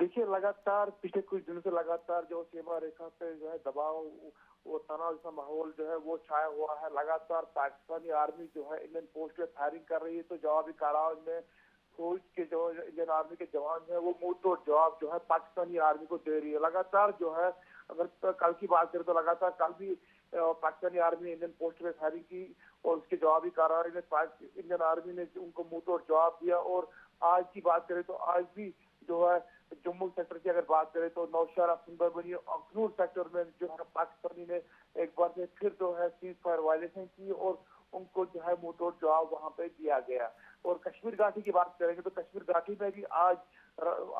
دیکھیے، لگاتار پچھلے کچھ دنوں سے لگاتار جو سیما ریکھا پہ جو ہے دباؤ تنا تناؤ جیسا ماحول جو ہے وہ چھایا ہوا ہے۔ لگاتار پاکستانی آرمی جو ہے انڈین پوسٹ پہ فائرنگ کر رہی ہے۔ تو جوابی کاراج میں فوج کے جو انڈین آرمی کے جوان جو ہے وہ منہ توڑ جواب جو ہے پاکستانی آرمی کو دے رہی ہے۔ لگاتار جو ہے، اگر کل کی بات کریں تو لگاتار کل بھی پاکستانی آرمی نے انڈین پوسٹ پہ فائرنگ کی اور اس کے جوابی کاروائی میں انڈین آرمی نے ان کو منہ توڑ جواب دیا اور آج کی بات کریں تو آج بھی جو ہے، جموں سیکٹر کی اگر بات کریں تو نوشہرہ سندر بنی اکنور سیکٹر میں جو ہے، پاکستانی نے ایک بار سے پھر جو ہے سیز فائر وائلیشن کی اور ان کو جو ہے موٹور جواب وہاں پہ دیا گیا۔ اور کشمیر گھاٹی کی بات کریں گے تو کشمیر گھاٹی میں بھی آج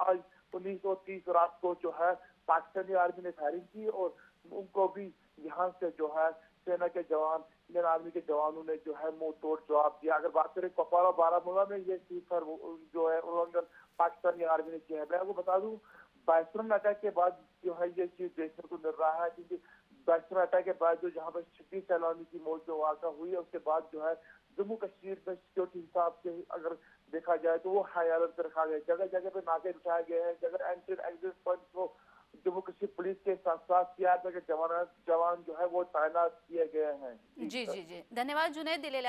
آج انیس سو تیس رات کو جو ہے پاکستانی آرمی نے فائرنگ کی اور سے جو ہے سینا کے جوان، انڈین آرمی کے جوانوں نے جو ہے مو توڑ جواب دیا۔ اگر بات کریں کپارا بارہ مولا میں، یہ چیف پر جو ہے پاکستانی آرمی نے کیا ہے۔ میں وہ بتا دوں بیسرن اٹیک کے بعد جو ہے یہ چیز دیکھنے کو مل رہا ہے، کیونکہ بیسرن اٹیک کے بعد جو جہاں پر چھٹی سیلانی کی موت جو واقع ہوئی ہے، اس کے بعد جو ہے جموں کشمیر میں سیکورٹی حساب سے اگر دیکھا جائے تو وہ ہائی الرٹ رکھا گیا جگہ جگہ پہ ناکے اٹھائے گئے ہیں، جگہ اینٹر ایگزٹ پوائنٹ کو جموں کشمیر پولیس کے ساتھ ساتھ سیاحت کے جوان جو ہے وہ تعینات کیے گئے ہیں۔ جی جی جی۔ دھنیواد جنید دلیلہ